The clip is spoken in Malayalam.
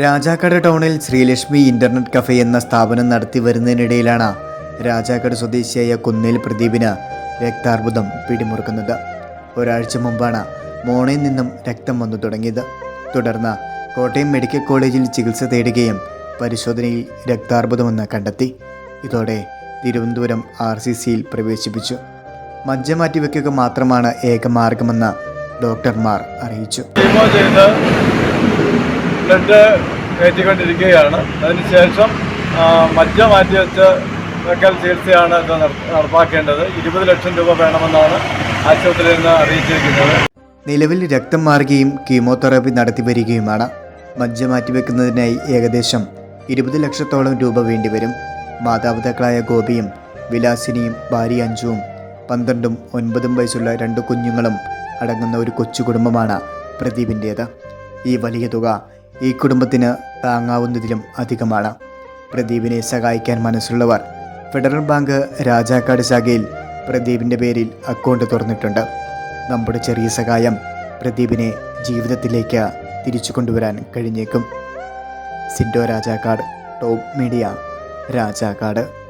രാജാക്കാട് ടൗണിൽ ശ്രീലക്ഷ്മി ഇന്റർനെറ്റ് കഫേ എന്ന സ്ഥാപനം നടത്തി വരുന്നതിനിടയിലാണ് രാജാക്കാട് സ്വദേശിയായ കുന്നേൽ പ്രദീപിന് രക്താർബുദം പിടിമുറുക്കുന്നത്. ഒരാഴ്ച മുമ്പാണ് മോണയിൽ നിന്നും രക്തം വന്നു തുടങ്ങിയത്. തുടർന്ന് കോട്ടയം മെഡിക്കൽ കോളേജിൽ ചികിത്സ തേടുകയും പരിശോധനയിൽ രക്താർബുദമെന്ന് കണ്ടെത്തി. ഇതോടെ തിരുവനന്തപുരം ആർ സി സിയിൽ പ്രവേശിപ്പിച്ചു. മജ്ജ മാറ്റിവെക്കുക മാത്രമാണ് ഏക ഏകമാർഗമെന്ന് ഡോക്ടർമാർ അറിയിച്ചു. ബ്ലഡ് കയറ്റിക്കൊണ്ടിരിക്കുകയാണ്. അതിനുശേഷം മജ്ജ മാറ്റി വെച്ച് വെക്കൽ ചികിത്സയാണ് ഇത് നടപ്പാക്കേണ്ടത്. ഇരുപത് ലക്ഷം രൂപ വേണമെന്നാണ് ആശുപത്രിയിൽ നിന്ന് അറിയിച്ചിരിക്കുന്നത്. നിലവിൽ രക്തം മാറുകയും കീമോതെറാപ്പി നടത്തി വരികയുമാണ്. മജ്ജ മാറ്റിവെക്കുന്നതിനായി ഏകദേശം ഇരുപത് ലക്ഷത്തോളം രൂപ വേണ്ടിവരും. മാതാപിതാക്കളായ ഗോപിയും വിലാസിനിയും ഭാര്യ അഞ്ചുവും പന്ത്രണ്ടും ഒൻപതും വയസ്സുള്ള രണ്ട് കുഞ്ഞുങ്ങളും അടങ്ങുന്ന ഒരു കൊച്ചു കുടുംബമാണ് പ്രദീപിന്റേത് ഈ വലിയ തുക ഈ കുടുംബത്തിന് താങ്ങാവുന്നതിലും അധികമാണ്. പ്രദീപിനെ സഹായിക്കാൻ മനസ്സുള്ളവർ ഫെഡറൽ ബാങ്ക് രാജാക്കാട് ശാഖയിൽ പ്രദീപിന്റെ പേരിൽ അക്കൗണ്ട് തുറന്നിട്ടുണ്ട്. നമ്മുടെ ചെറിയ സഹായം പ്രദീപിനെ ജീവിതത്തിലേക്ക് തിരിച്ചു കൊണ്ടുവരാൻ കഴിഞ്ഞേക്കും. Sindo Rajakkad top media Rajakkad.